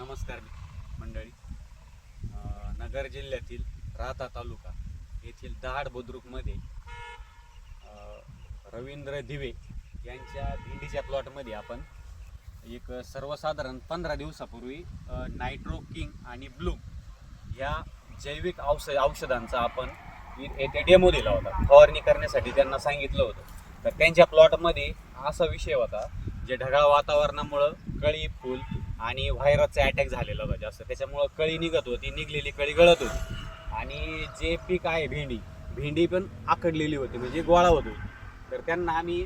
नमस्कार मंडळी. नगर जिल्ह्यातील राहता तालुका येथील दहाड बुद्रुकमध्ये रवींद्र दिवे यांच्या भेंडीच्या प्लॉटमध्ये आपण एक सर्वसाधारण पंधरा दिवसापूर्वी नायट्रो किंग आणि ब्लू या जैविक औषध औषधांचा आपण येथे डेमो दिला होता. फवारणी करण्यासाठी त्यांना सांगितलं होतं. तर त्यांच्या प्लॉटमध्ये असा विषय होता जे ढगाळ वातावरणामुळं कळी फुल आणि व्हायरसचा अटॅक झालेला होता जास्त. त्याच्यामुळं कळी निघत होती निघलेली कळी गळत होती. आणि जे पीक आहे भेंडी भेंडी पण आकडलेली होती म्हणजे गोळा होत होती. तर त्यांना आम्ही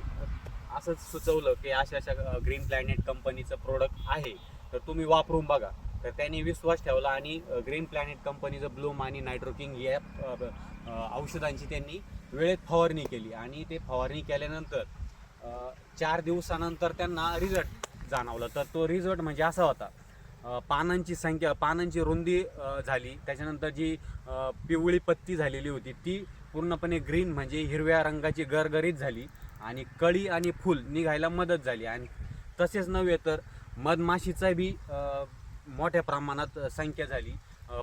असंच सुचवलं की अशा अशा ग्रीन प्लॅनेट कंपनीचं प्रोडक्ट आहे तर तुम्ही वापरून बघा. तर त्यांनी विश्वास ठेवला आणि ग्रीन प्लॅनेट कंपनीचं ब्लूम आणि नायट्रोकिंग या औषधांची त्यांनी वेळेत फवारणी केली. आणि ते फवारणी केल्यानंतर चार दिवसानंतर त्यांना रिझल्ट जाणवलं. तर तो रिझल्ट म्हणजे असा होता. पानांची संख्या पानांची रुंदी झाली. त्याच्यानंतर जी पिवळी पत्ती झालेली होती ती पूर्णपणे ग्रीन म्हणजे हिरव्या रंगाची गरगरीत झाली आणि कळी आणि फुल निघायला मदत झाली. आणि तसेच नव्हे तर मधमाशीचा बी मोठ्या प्रमाणात संख्या झाली.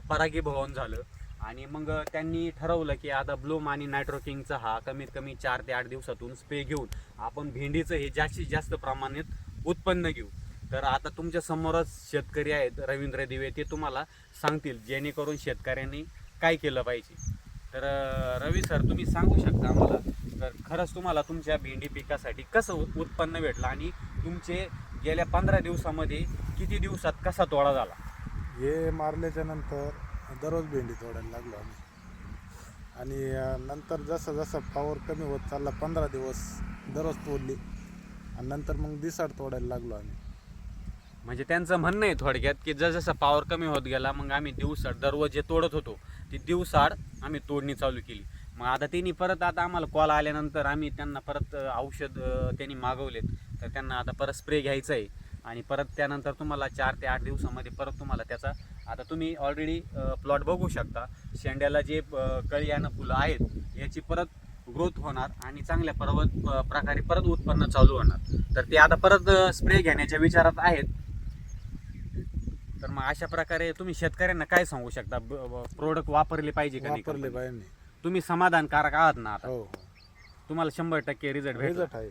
परागीभवन झालं. आणि मग त्यांनी ठरवलं की आता ब्लूम आणि नायट्रोकिंगचा हा कमीत कमी चार ते आठ दिवसातून स्प्रे घेऊन आपण भेंडीचं हे जास्तीत जास्त प्रमाणात उत्पन्न घेऊ. तर आता तुमच्या समोरच शेतकरी आहेत रवींद्र दिवे ते तुम्हाला सांगतील जेणेकरून शेतकऱ्यांनी काय केलं पाहिजे. तर रवी सर तुम्ही सांगू शकता आम्हाला तर खरंच तुम्हाला तुमच्या भेंडी पिकासाठी कसं उत्पन्न भेटलं आणि तुमचे गेल्या पंधरा दिवसामध्ये किती दिवसात कसा तोडा झाला? हे मारल्याच्या नंतर दररोज भेंडी तोडायला लागलो आम्ही. आणि नंतर जसं जसं पावर कमी होत चालला पंधरा दिवस दररोज तोडली. आणि नंतर मग दिसाड तोडायला लागलो आम्ही. म्हणजे त्यांचं म्हणणं आहे थोडक्यात की जसजसा पॉवर कमी होत गेला मग आम्ही दिवसाड दररोज जे तोडत होतो ती दिवसाड आम्ही तोडणी चालू केली. मग आता त्यांनी परत आता आम्हाला कॉल आल्यानंतर आम्ही त्यांना परत औषध त्यांनी मागवलेत. तर त्यांना आता परत स्प्रे घ्यायचा आहे. आणि परत त्यानंतर तुम्हाला चार ते आठ दिवसामध्ये परत तुम्हाला त्याचा आता तुम्ही ऑलरेडी प्लॉट बघू शकता. शेंड्याला जे कळी आणि फुलं आहेत याची परत ग्रोथ होणार आणि चांगल्या पर्वत प- प्रकारे परत उत्पन्न चालू होणार. तर ते आता परत स्प्रे घेण्याच्या विचारात आहेत. तर मग अशा प्रकारे तुम्ही शेतकऱ्यांना काय सांगू शकता? प्रोडक्ट वापरले पाहिजे का नाही? वापरले? पाहिजे. तुम्ही समाधानकारक आहात ना आता? हो हो. तुम्हाला शंभर टक्के रिझल्ट रिझल्ट आहे.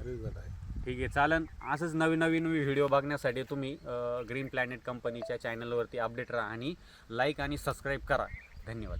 रिझल्ट आहे. ठीक आहे चालन. असंच नवीन नवीन व्हिडिओ बघण्यासाठी तुम्ही ग्रीन प्लॅनेट कंपनीच्या चॅनलवरती अपडेट राहा आणि लाईक आणि सबस्क्राईब करा. धन्यवाद.